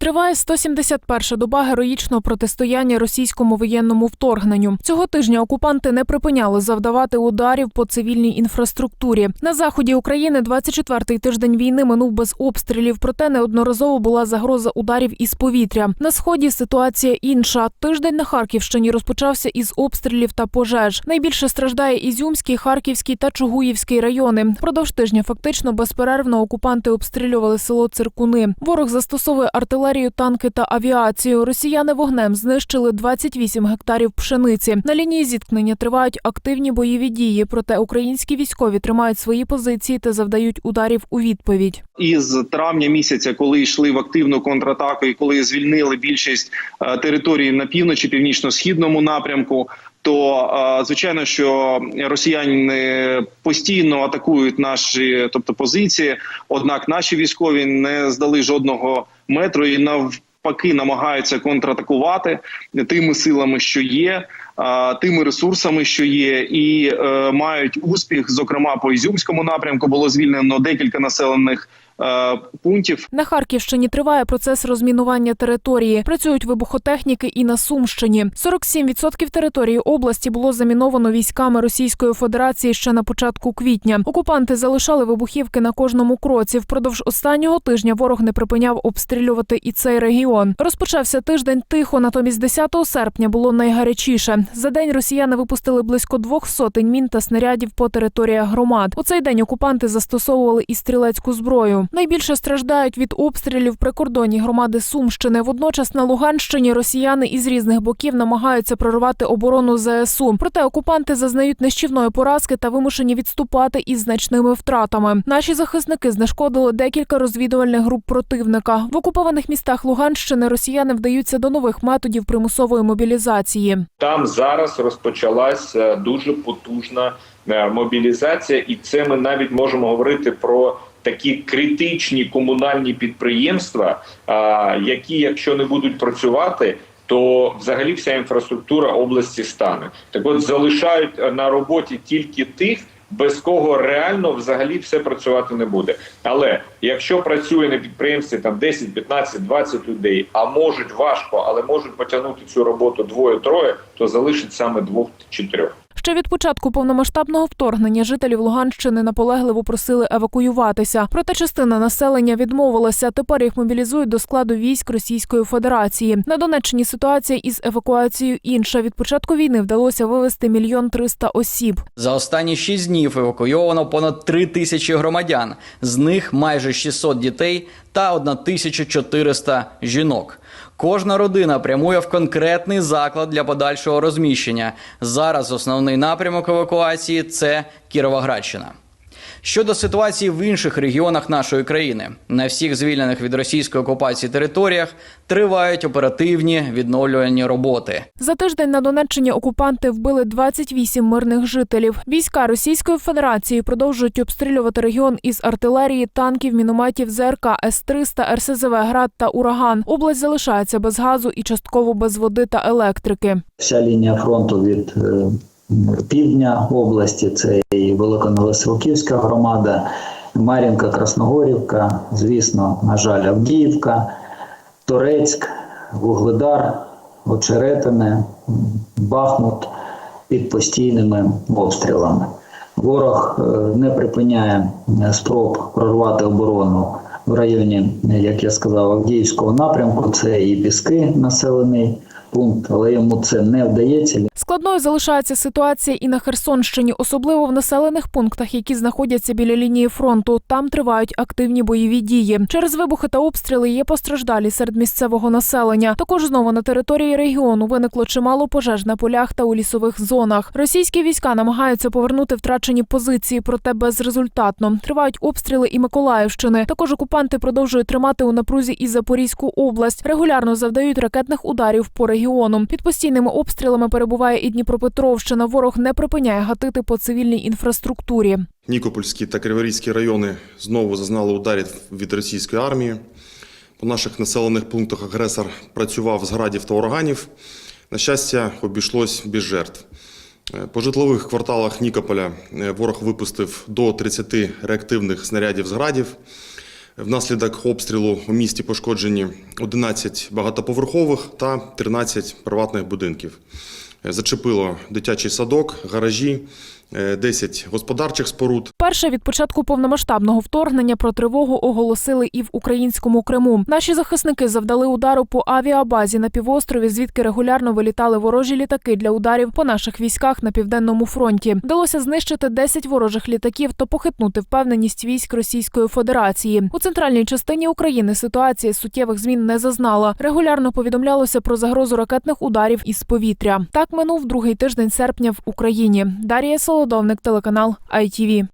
Триває 171-ша доба героїчного протистояння російському воєнному вторгненню. Цього тижня окупанти не припиняли завдавати ударів по цивільній інфраструктурі. На заході України 24-й тиждень війни минув без обстрілів, проте неодноразово була загроза ударів із повітря. На сході ситуація інша. Тиждень на Харківщині розпочався із обстрілів та пожеж. Найбільше страждає Ізюмський, Харківський та Чугуївський райони. Впродовж тижня фактично безперервно окупанти обстрілювали село Циркуни. Ворог застосовує артилерію, танки та авіацію. Росіяни вогнем знищили 28 гектарів пшениці. На лінії зіткнення тривають активні бойові дії. Проте українські військові тримають свої позиції та завдають ударів у відповідь. із травня місяця, коли йшли в активну контратаку, і коли звільнили більшість е, території на півночі, північно-східному напрямку. То звичайно, що росіяни постійно атакують наші, тобто позиції. Однак наші військові не здали жодного метру і навпаки намагаються контратакувати тими силами, що є, тими ресурсами, що є, і е, мають успіх. Зокрема, по Ізюмському напрямку було звільнено декілька населених е, пунктів. На Харківщині триває процес розмінування території. Працюють вибухотехніки і на Сумщині. 47% території області було заміновано військами Російської Федерації ще на початку квітня. Окупанти залишали вибухівки на кожному кроці. Впродовж останнього тижня ворог не припиняв обстрілювати і цей регіон. Розпочався тиждень тихо, натомість 10 серпня було найгарячіше. За день росіяни випустили близько двох сотень мін та снарядів по територіях громад. У цей день окупанти застосовували і стрілецьку зброю. Найбільше страждають від обстрілів прикордонні громади Сумщини. Водночас на Луганщині росіяни із різних боків намагаються прорвати оборону ЗСУ. Проте окупанти зазнають нищівної поразки та вимушені відступати із значними втратами. Наші захисники знешкодили декілька розвідувальних груп противника. В окупованих містах Луганщини росіяни вдаються до нових методів примусової мобілізації. Там зараз розпочалася дуже потужна е, мобілізація, і це ми навіть можемо говорити про такі критичні комунальні підприємства, які, якщо не будуть працювати, то взагалі вся інфраструктура області стане. Так от залишають е, на роботі тільки тих. Без кого реально взагалі все працювати не буде. Але якщо працює на підприємстві там 10, 15, 20 людей, а можуть важко, але можуть потягнути цю роботу двоє-троє, то залишить саме двох чи трьох. Ще від початку повномасштабного вторгнення жителів Луганщини наполегливо просили евакуюватися. Проте частина населення відмовилася. Тепер їх мобілізують до складу військ Російської Федерації. На Донеччині ситуація із евакуацією інша. Від початку війни вдалося вивезти мільйон триста осіб. За останні 6 днів евакуйовано понад 3 тисячі громадян, з них майже 600 дітей та 1400 жінок. Кожна родина прямує в конкретний заклад для подальшого розміщення. Зараз основний напрямок евакуації це Кіровоградщина. Щодо ситуації в інших регіонах нашої країни, на всіх звільнених від російської окупації територіях тривають оперативні відновлювальні роботи. За тиждень на Донеччині окупанти вбили 28 мирних жителів. Війська Російської Федерації продовжують обстрілювати регіон із артилерії, танків, мінометів ЗРК С-300, РСЗВ «Град» та Ураган. Область залишається без газу і частково без води та електрики. Вся лінія фронту від е, півдня області це і Великоновосилківська громада, Мар'їнка, Красногорівка, звісно, на жаль, Авдіївка, Торецьк, Вугледар, Очеретине, Бахмут під постійними обстрілами. Ворог е, не припиняє е, спроб прорвати оборону в районі, як я сказав, Авдіївського напрямку. Це і Піски, населений пункт, але йому це не вдається. Складною залишається ситуація і на Херсонщині, особливо в населених пунктах, які знаходяться біля лінії фронту. Там тривають активні бойові дії. Через вибухи та обстріли є постраждалі серед місцевого населення. Також знову на території регіону виникло чимало пожеж на полях та у лісових зонах. Російські війська намагаються повернути втрачені позиції, проте безрезультатно. Тривають обстріли і Миколаївщини. Також окупанти продовжують тримати у напрузі і Запорізьку область. Регулярно завдають ракетних ударів по регіону. Під постійними обстрілами перебуває і Дніпропетровщина. Ворог не припиняє гатити по цивільній інфраструктурі. Нікопольські та Криворізькі райони знову зазнали ударів від російської армії. По наших населених пунктах агресор працював з градів та ураганів. На щастя, обійшлось без жертв. Е, По житлових кварталах Нікополя е, ворог випустив до 30 реактивних снарядів з градів. Внаслідок обстрілу у місті пошкоджені 11 багатоповерхових та 13 приватних будинків. Зачепило дитячий садок, гаражі, 10 господарчих споруд, Перше від початку повномасштабного вторгнення про тривогу оголосили і в українському Криму. Наші захисники завдали удару по авіабазі на півострові, звідки регулярно вилітали ворожі літаки для ударів по наших військах на південному фронті. Вдалося знищити 10 ворожих літаків та похитнути впевненість військ Російської Федерації. У центральній частині України ситуація суттєвих змін не зазнала. Регулярно повідомлялося про загрозу ракетних ударів із повітря. Так минув другий тиждень серпня в Україні. Дарія Солодовник, телеканал ITV.